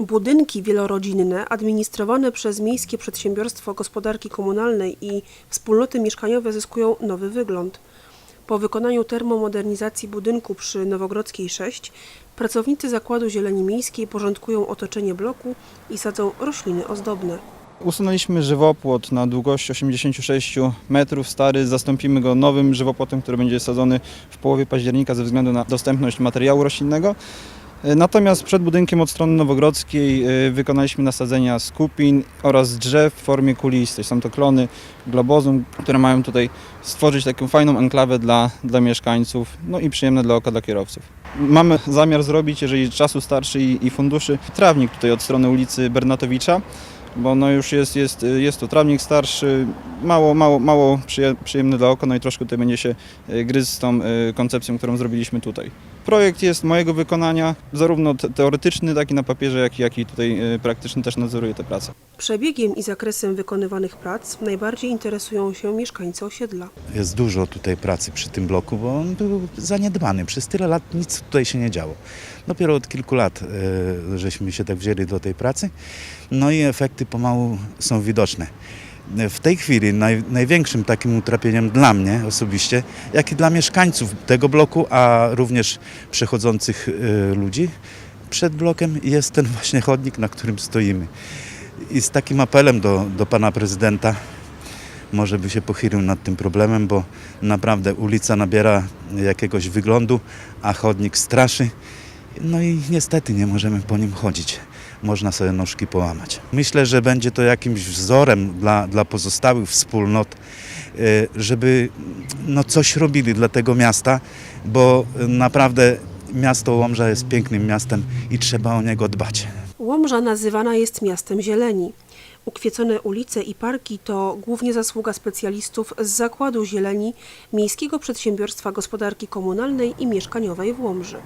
Budynki wielorodzinne administrowane przez Miejskie Przedsiębiorstwo Gospodarki Komunalnej i wspólnoty mieszkaniowe zyskują nowy wygląd. Po wykonaniu termomodernizacji budynku przy Nowogrodzkiej 6 pracownicy Zakładu Zieleni Miejskiej porządkują otoczenie bloku i sadzą rośliny ozdobne. Usunęliśmy żywopłot na długości 86 metrów stary, zastąpimy go nowym żywopłotem, który będzie sadzony w połowie października ze względu na dostępność materiału roślinnego. E, Natomiast przed budynkiem od strony nowogrodzkiej e, wykonaliśmy nasadzenia skupin oraz drzew w formie kulistej. Są to klony globozum, które mają tutaj stworzyć taką fajną enklawę dla, dla mieszkańców, no i przyjemne dla oka dla kierowców. Mamy zamiar zrobić, jeżeli czasu starszy i, i funduszy, trawnik tutaj od strony ulicy Bernatowicza bo no już jest, jest, jest to trawnik starszy, mało, mało, mało przyje- przyjemny dla oka, no i troszkę tutaj będzie się e, gryzł z tą koncepcją, którą zrobiliśmy tutaj. Projekt jest mojego wykonania, zarówno te- teoretyczny, tak i na papierze, jak i, jak i tutaj e, praktyczny też nadzoruję te prace. Przebiegiem i zakresem wykonywanych prac najbardziej interesują się mieszkańcy osiedla. Jest dużo tutaj pracy przy tym bloku, bo on był zaniedbany. Przez tyle lat nic tutaj się nie działo. Dopiero od kilku lat e, żeśmy się tak wzięli do tej pracy. No i efekty pomału są widoczne. W tej chwili naj, największym takim utrapieniem dla mnie osobiście, jak i dla mieszkańców tego bloku, a również przechodzących e, ludzi przed blokiem jest ten właśnie chodnik, na którym stoimy. I z takim apelem do, do pana prezydenta, może by się pochylił nad tym problemem, bo naprawdę ulica nabiera jakiegoś wyglądu, a chodnik straszy. No i niestety nie możemy po nim chodzić. Można sobie nóżki połamać. Myślę, że będzie to jakimś wzorem dla, dla pozostałych wspólnot, e, żeby no, coś robili dla tego miasta, bo naprawdę miasto Łomża jest pięknym miastem i trzeba o niego dbać. Łomża nazywana jest miastem zieleni. Ukwiecone ulice i parki to głównie zasługa specjalistów z Zakładu Zieleni Miejskiego Przedsiębiorstwa Gospodarki Komunalnej i Mieszkaniowej w Łomży.